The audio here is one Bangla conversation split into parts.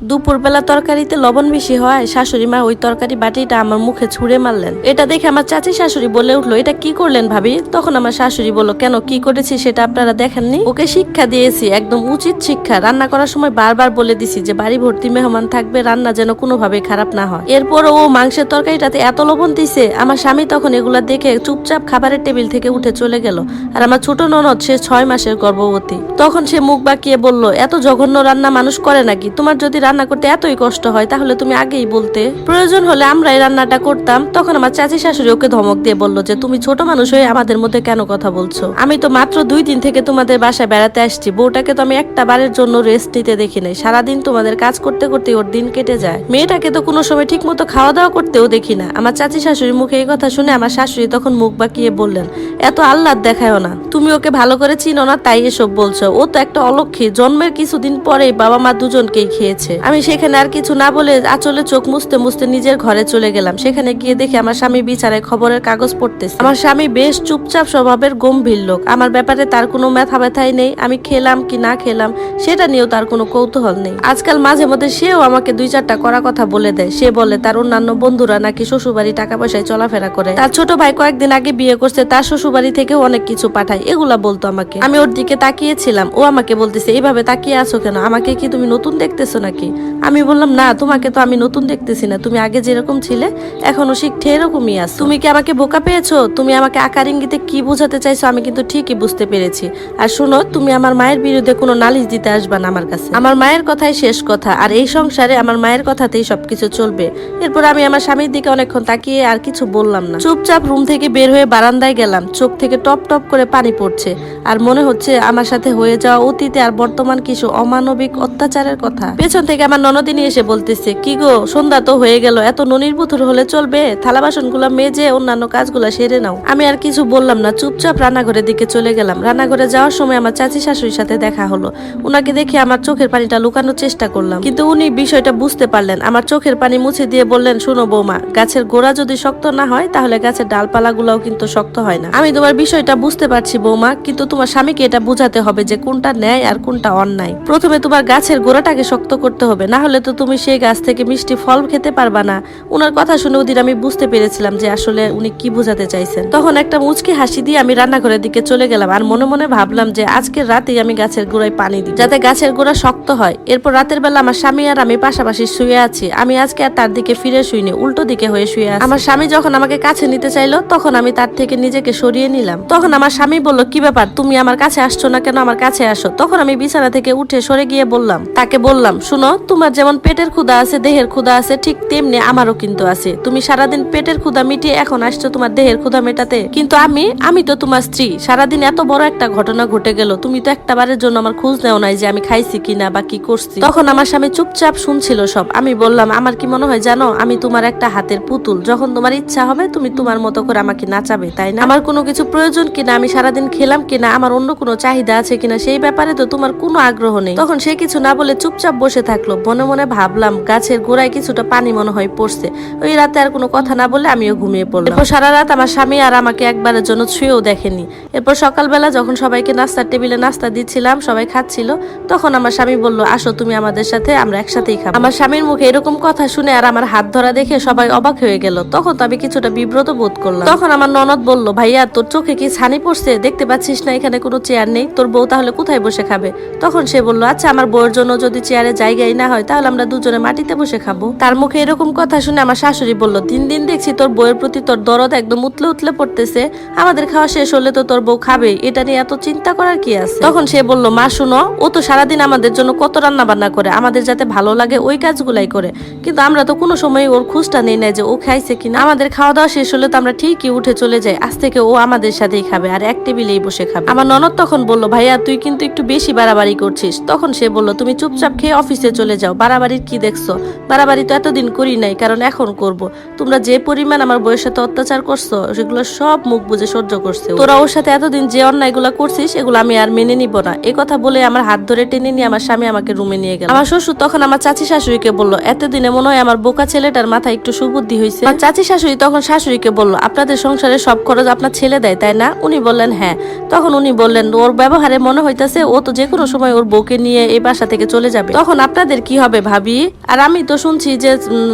দুপুরবেলা তরকারিতে লবণ বেশি হয় শাশুড়ি মা ওই তরকারি বাটিটা আমার মুখে ছুঁড়ে মারলেন। এটা দেখে আমার চাচি শাশুড়ি বলে উঠল, এটা কি করলেন ভাবি? তখন আমার শাশুড়ি বলল, কেন, কি করেছি সেটা আপনারা দেখেননি? ওকে শিক্ষা দিয়েছি, একদম উচিত শিক্ষা। রান্না করার সময় বারবার বলে দিছি যে, বাড়ি ভর্তি মেহমান থাকবে, রান্না যেন কোনোভাবে খারাপ না হয়। এরপর ও মাংসের তরকারিটাতে এত লবণ দিছে, আমার স্বামী তখন এগুলা দেখে চুপচাপ খাবারের টেবিল থেকে উঠে চলে গেল। আর আমার ছোট ননদ, সে ছয় মাসের গর্ভবতী। তখন সে মুখ বাঁকিয়ে বলল, এত জঘন্য রান্না মানুষ করে নাকি? তোমার যদি রান্না করতে এতই কষ্ট হয়, তাহলে তুমি আগেই বলতে। প্রয়োজন হলে আমরা এই রান্নাটা করতাম। তখন আমার চাচি শাশুড়ি ওকে ধমক দিয়ে বলল যে, তুমি ছোট মানুষ হয়ে আমাদের মধ্যে কেন কথা বলছো? আমি তো মাত্র দুই দিন থেকে তোমাদের বাসায় বেড়াতে আসছি। বউটাকে তো আমি একটা বারের জন্য রেস্ট নিতে দেখি নাই। সারাদিন তোমাদের কাজ করতে করতে ওর দিন কেটে যায়। মেয়েটাকে তো কোনো সময় ঠিক মতো খাওয়া দাওয়া করতেও দেখি না। আমার চাচি শাশুড়ির মুখে এই কথা শুনে আমার শাশুড়ি তখন মুখ বাঁকিয়ে বললেন, এত আহ্লাদ দেখায়ও না। তুমি ওকে ভালো করে চিনো না, তাই এসব বলছো। ও তো একটা অলক্ষী, জন্মের কিছুদিন পরেই বাবা মা দুজনকেই খেয়েছে। আমি সেখানে আর কিছু না বলে আচলে চোখ মুছতে মুছতে নিজের ঘরে চলে গেলাম। সেখানে গিয়ে দেখি আমার স্বামী বিচারে খবরের কাগজ পড়তেছে। আমার স্বামী বেশ চুপচাপ স্বভাবের গম্ভীর লোক। আমার ব্যাপারে তার কোনো ব্যথা ব্যথাই নেই। আমি খেলাম কি না খেলাম, সেটা নিয়েও তার কোনো কৌতূহল নেই। আজকাল মাঝে মধ্যে সেও আমাকে দুই চারটা করা কথা বলে দেয়। সে বলে, তার অন্যান্য বন্ধুরা নাকি শ্বশুরবাড়ি টাকা পয়সায় চলাফেরা করে? তার ছোট ভাই কয়েকদিন আগে বিয়ে করছে, তার শ্বশুরবাড়ি থেকেও অনেক কিছু পাঠায়। এগুলা বলতো আমাকে। আমি ওর দিকে তাকিয়েছিলাম। ও আমাকে বলতেছে, এইভাবে তাকিয়ে আছো কেন? আমাকে কি তুমি নতুন দেখতেছো নাকি? আমি বললাম, না, তোমাকে তো আমি নতুন দেখতেছি না। তুমি আগে যেরকম ছিলে, এখনও শিখতে এরকমই আছো। তুমি কি আমাকে বোকা পেয়েছ? তুমি আমাকে আকার ইঙ্গিতে কি বোঝাতে চাইছো আমি কিন্তু ঠিকই বুঝতে পেরেছি। আর শোনো, তুমি আমার মায়ের বিরুদ্ধে কোনো নালিশ দিতে আসবা না আমার কাছে। আমার মায়ের কথাই শেষ কথা, আর এই সংসারে আমার মায়ের কথাতেই সবকিছু চলবে। এরপর আমি আমার স্বামীর দিকে অনেকক্ষণ তাকিয়ে আর কিছু বললাম না। চুপচাপ রুম থেকে বের হয়ে বারান্দায় গেলাম। চোখ থেকে টপ টপ করে পানি পড়ছে। আর মনে হচ্ছে আমার সাথে হয়ে যাওয়া অতীতে আর বর্তমান কিছু অমানবিক অত্যাচারের কথা। পেছন থেকে আমার ননদিনী এসে বলতেছে, কি গো, সন্ধ্যা তো হয়ে গেল, এত ননির পুতুর হলে চলবে? থালা বাসনগুলো মেজে অন্যান্য কাজগুলো সেরে নাও। আমি আর কিছু বললাম না, চুপচাপ রান্নাঘরের দিকে চলে গেলাম। রান্নাঘরে যাওয়ার সময় আমার চাচি শাশুড়ির সাথে দেখা হলো। উনাকে দেখে আমার চোখের পানিটা লুকানোর চেষ্টা করলাম। কিন্তু উনি বিষয়টা বুঝতে পারলেন, আমার চোখের পানি মুছে দিয়ে বললেন, শোনো বৌমা, গাছের গোড়া যদি শক্ত না হয়, তাহলে গাছের ডালপালাগুলোও কিন্তু শক্ত হয় না। আমি তোমার বিষয়টা বুঝতে পারছি বৌমা, কিন্তু তোমার স্বামীকে এটা বোঝাতে হবে যে কোনটা ন্যায় আর কোনটা অন্যায়। প্রথমে তোমার গাছের গোড়াটাকে শক্ত করতে হবে। না হলে তো তুমি সেই গাছ থেকে মিষ্টি ফল খেতে পারবা না। উনার কথা শুনে ওদিন আমি বুঝতে পেরেছিলাম যে আসলে উনি কি বোঝাতে চাইছেন। তখন একটা মুচকি হাসি দিয়ে আমি রান্নাঘরের দিকে চলে গেলাম আর মনে মনে ভাবলাম যে আজকের রাতেই আমি গাছের গোড়ায় পানি দিই যাতে গাছের গোড়া শক্ত হয়। এরপর রাতের বেলা আমার স্বামী আর আমি পাশাপাশি শুয়ে আছি। আমি আজকে আর তার দিকে ফিরে শুইনি, উল্টো দিকে হয়ে শুয়ে আছি। আমার স্বামী যখন আমাকে কাছে নিতে চাইলো, তখন আমি তার থেকে নিজেকে সরিয়ে নিলাম। তখন আমার স্বামী বলল, কি ব্যাপার? তুমি আমার কাছে আসছো না কেন? আমার কাছে আসো। তখন আমি বিছানা থেকে উঠে সরে গিয়ে বললাম, তাকে বললাম, শুনো তোমার যেমন পেটের ক্ষুধা আছে, দেহের ক্ষুধা আছে, ঠিক তেমনি আমারও কিন্তু আছে। তুমি সারাদিন পেটের ক্ষুধা মিটিয়ে এখন আসছো তোমার দেহের ক্ষুধা মেটাতে। কিন্তু আমি আমি তো তোমার স্ত্রী। সারাদিন এত বড় একটা ঘটনা ঘটে গেল। তুমি তো একটা বারের জন্য আমার খোঁজ নেও নাই যে আমি খাইছি কিনা বা কি করছি। তখন আমার স্বামী চুপচাপ শুনছিল সব। আমি বললাম, আমার কি মনে হয় জানো, আমি তোমার একটা হাতের পুতুল। যখন তোমার ইচ্ছা হবে, তুমি তোমার মতো করে আমাকে নাচাবে, তাই না? আমার কোনো কিছু প্রয়োজন কিনা, আমি সারাদিন খেলাম কিনা, আমার অন্য কোনো চাহিদা আছে কিনা, সেই ব্যাপারে তো তোমার কোনো আগ্রহ নেই। তখন সে কিছু না বলে চুপচাপ বসে থাকল। মনে মনে ভাবলাম, গাছের গোড়ায় কিছুটা পানি মনে হয় পড়ছে। ওই রাতে আর কোনো কথা না বলে আমিও ঘুমিয়ে পড়লাম। এরপর সারা রাত আমার স্বামী আর আমাকে একবারের জন্য ছুঁয়েও দেখেনি। এরপর সকালবেলা যখন সবাইকে নাস্তার টেবিলে নাস্তা দিচ্ছিলাম, সবাই খাচ্ছিল, তখন আমার স্বামী বলল, আসো তুমি আমাদের সাথে, আমরা একসাথেই খাব। আমার স্বামীর মুখে এরকম কথা শুনে আর আমার হাত ধরা দেখে সবাই অবাক হয়ে গেল। তখন তো আমি কিছুটা বিব্রত বোধ করলাম। তখন আমার ননদ বলল, ভাইয়া, তোর চোখে কি ছানি পড়ছে? দেখতে পাচ্ছিস না, এখানে কোনো চেয়ার নেই। তোর বউ তাহলে কোথায় বসে খাবে? তখন সে বলল আচ্ছা আমার বউয়ের জন্য যদি চেয়ারে জায়গাই না হয়, তাহলে আমরা দুজনে মাটিতে বসে খাব। তার মুখে এরকম কথা শুনে আমার শাশুড়ি বলল দিন দিন দেখছি তোর বউয়ের প্রতি তোর দরদ একদম উতলে উতলে পড়তেছে। আমাদের খাওয়া শেষ হলে তো তোর বউ খাবে, এটা নিয়ে এত চিন্তা করার কি আছে? তখন সে বলল, মা, শুনো, ও তো সারাদিন আমাদের জন্য কত রান্না বান্না করে, আমাদের যাতে ভালো লাগে ওই কাজগুলাই করে। কিন্তু আমরা তো কোনো সময় ওর খুঁজটা নেই না যে ও খাইছে কিনা। আমাদের খাওয়া দাওয়া শেষ হলে তো আমরা ঠিকই উঠে চলে যাই, আজ থেকে ও আমাদের সাথেই খাবে আর এক টেবিলেই বসে খাবে। আমার ননদ তখন বলল, ভাইয়া, তুই কিন্তু একটু বেশি বাড়াবাড়ি করছিস। তখন সে বলল, তুমি চুপচাপ খেয়ে অফিসে চলে যাও। বাড়াবাড়ির কি দেখছ? বাড়াবাড়ি তো এতদিন করি নাই, কারণ এখন করব। তোমরা যে পরিমাণ আমার বউয়ের সাথে অত্যাচার করছ, সেগুলো সব মুখ বুঝে সহ্য করছে তোরা ওর সাথে এতদিন যে অন্যায়গুলো করছিস, এগুলো আমি আর মেনে নিব না। এ কথা বলে আমার হাত ধরে টেনে নিয়ে আমার স্বামী আমাকে রুমে নিয়ে গেল। আমার শ্বশুর তখন আমার চাচি শাশুড়িকে বলল, এতদিনে মনে হয় আমার বোকা ছেলেটার মাথায় একটু সুবুদ্ধি হয়েছে আমার চাচি শাশুড়ি তখন শাশুড়িকে বলল, আপনাদের সংসারে সব খরচ আপনার ছেলে দেয়, তাই না? উনি বললেন হ্যাঁ। তখন উনি বললেন, ওর ব্যবহারে মনে হইতাছে, ও তো যে কোনো সময় ওর বউকে নিয়ে এই বাসা থেকে চলে যাবে। তখন আপনাদের আপনাদের কি হবে ভাবি? আর আমি তো শুনছি যে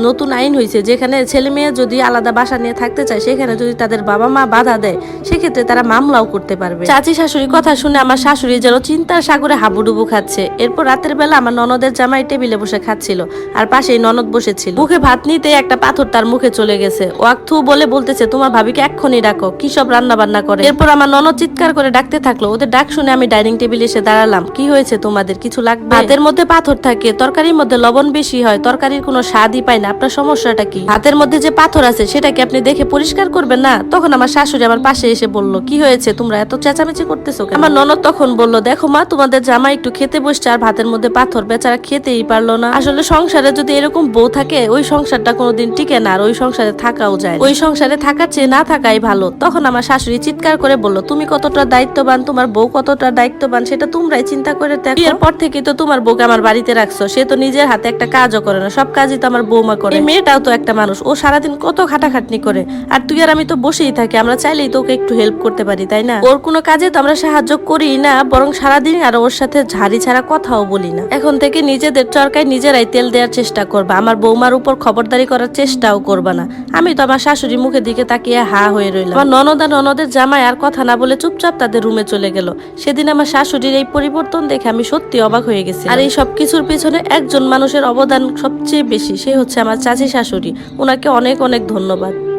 নতুন আইন হয়েছে যেখানে ছেলে মেয়ে যদি আলাদা বাসা নিয়ে থাকতে চায় সেখানে যদি তাদের বাবা মা বাধা দেয় সেক্ষেত্রে তারা মামলাও করতে পারবে। চাচি শাশুড়ি কথা শুনে আমার শাশুড়ি যেন চিন্তার সাগরে হাবুডুবু খাচ্ছে। এরপর রাতের বেলা আমার ননদের জামাই টেবিলে বসে খাচ্ছিল আর পাশেই ননদ বসেছিল। মুখে ভাত নিতে একটা পাথর তার মুখে চলে গেছে। ওয়াক্থু বলে বলতেছে তোমার ভাবিকে এক্ষুনি ডাকো কি সব রান্না বান্না করে? এরপর আমার ননদ চিৎকার করে ডাকতে থাকল ওদের ডাক শুনে আমি ডাইনিং টেবিলে এসে দাঁড়ালাম কি হয়েছে তোমাদের কিছু লাগবে? ভাতের মধ্যে পাথর থাকে তরকারির মধ্যে লবণ বেশি হয়, তরকারির কোনো স্বাদই পায় না। আপনার সমস্যাটা কি? ভাতের মধ্যে যে পাথর আছে, সেটাকে আপনি দেখে পরিষ্কার করবেন না? তখন আমার শাশুড়ি আমার পাশে এসে বলল, কি হয়েছে? তোমরা এত চেঁচামেচি করতেছো আমার ননদ তখন বলল, দেখো মা, তোমাদের জামা একটু খেতে বসছে আর ভাতের মধ্যে পাথর, বেচারা খেতেই পারল না। আসলে সংসারে যদি এরকম বউ থাকে, ওই সংসারটা কোনোদিন টিকে না আর ওই সংসারে থাকাও যায় ওই সংসারে থাকার চেয়ে না থাকাই ভালো। তখন আমার শাশুড়ি চিৎকার করে বলল, তুমি কতটা দায়িত্ববান, তোমার বউ কতটা দায়িত্ববান, সেটা তোমরাই চিন্তা করে দেখো। বিয়ের পর থেকে তো তোমার বউকে আমার বাড়িতে রাখছো। সে তো নিজের হাতে একটা কাজও করে না সব কাজই তো আমার বৌমা করে। এই মেয়েটাও তো একটা মানুষ ও সারাদিন কত খাটাখাটনি করে। আর তুই আর আমি তো বসেই থাকি আমরা চাইলেই তো ওকে একটু হেল্প করতে পারি তাই না? ওর কোনো কাজে তো আমরা সাহায্য করি না বরং সারাদিন আর ওর সাথে ঝাড়ি ছাড়া কথাও বলি না। এখন থেকে নিজেদের চরকায় নিজেরাই তেল দেওয়ার চেষ্টা করবা আমার বৌমার উপর খবরদারি করার চেষ্টাও করবা না। আমি তো আমার শাশুড়ি মুখের দিকে তাকিয়ে হা হয়ে রইলাম। আমার ননদা ননদের জামাই আর কথা না বলে চুপচাপ তাদের রুমে চলে গেল। সেদিন আমার শাশুড়ির এই পরিবর্তন দেখে আমি সত্যি অবাক হয়ে গেছি আর এই সব কিছুর পিছনে একজন মানুষের অবদান সবচেয়ে বেশি সে হচ্ছে আমার চাচি শাশুড়ি। ওনাকে অনেক অনেক ধন্যবাদ।